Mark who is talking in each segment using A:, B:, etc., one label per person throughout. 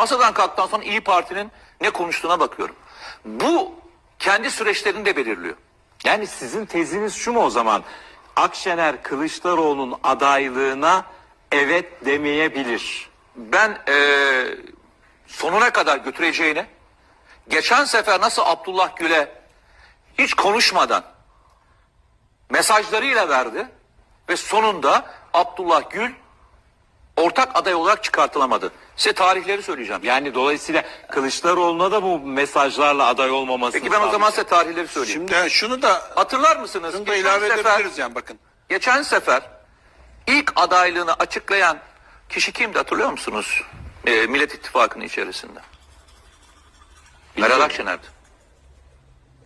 A: Masadan kalktıktan sonra İyi Parti'nin ne konuştuğuna bakıyorum. Bu kendi süreçlerini de belirliyor.
B: Yani sizin teziniz şu mu o zaman? Akşener Kılıçdaroğlu'nun adaylığına evet demeyebilir.
A: Ben eee, sonuna kadar götüreceğini, geçen sefer nasıl Abdullah Gül'e hiç konuşmadan mesajlarıyla verdi ve sonunda Abdullah Gül ortak aday olarak çıkartılamadı. Size tarihleri söyleyeceğim.
B: Yani dolayısıyla Kılıçdaroğlu'na da bu mesajlarla aday olmaması.
A: Peki ben o zaman size tarihleri söyleyeyim.
C: Şimdi yani şunu da
A: Hatırlar mısınız?
C: şunu da
A: Geçen
C: ilave
A: sefer-
C: edebiliriz yani bakın.
A: Geçen sefer ilk adaylığını açıklayan kişi kimdi hatırlıyor musunuz? Ee, Millet İttifakı'nın içerisinde. Meral Akşener'di.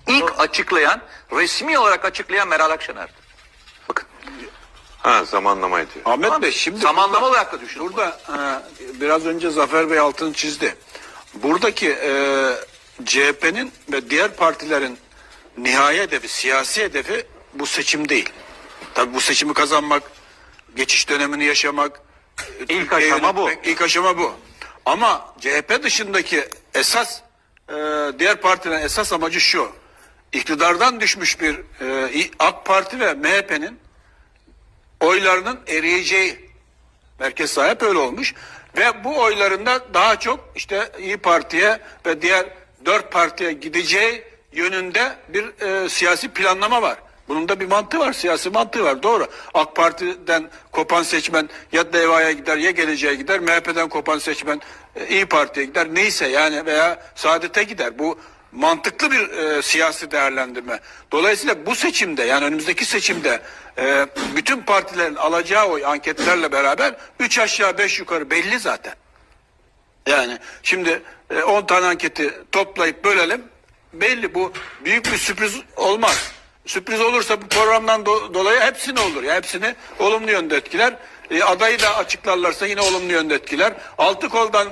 A: İlk açıklayan, resmi olarak açıklayan Meral Akşener'di.
D: Ha zamanlamaydı.
C: Ahmet
A: Tamam.
C: Bey şimdi
A: Zamanlama
C: burada-
A: olarak da düşünün.
C: Burada e, biraz önce Zafer Bey altını çizdi. Buradaki e, CHP'nin ve diğer partilerin nihai hedefi, siyasi hedefi bu seçim değil. Tabii bu seçimi kazanmak, geçiş dönemini yaşamak, e,
B: İlk aşama bu.
C: yönetmek, İlk aşama bu. Ama CHP dışındaki esas e, diğer partilerin esas amacı şu. İktidardan düşmüş bir e, AK Parti ve MHP'nin oylarının eriyeceği merkez sahip öyle olmuş ve bu oylarında daha çok işte İyi Parti'ye ve diğer dört partiye gideceği yönünde bir e, siyasi planlama var. Bunun da bir mantığı var, siyasi mantığı var. Doğru. AK Parti'den kopan seçmen ya DEVA'ya gider ya geleceğe gider. MHP'den kopan seçmen e, İyi Parti'ye gider. Neyse yani veya Saadet'e gider. Bu mantıklı bir e, siyasi değerlendirme. Dolayısıyla bu seçimde yani önümüzdeki seçimde e, bütün partilerin alacağı oy anketlerle beraber 3 aşağı 5 yukarı belli zaten. Yani şimdi e, 10 tane anketi toplayıp bölelim belli bu büyük bir sürpriz olmaz. Sürpriz olursa bu programdan do- dolayı hepsini olur. Ya hepsini olumlu yönde etkiler. E, adayı da açıklarlarsa yine olumlu yönde etkiler. Altı koldan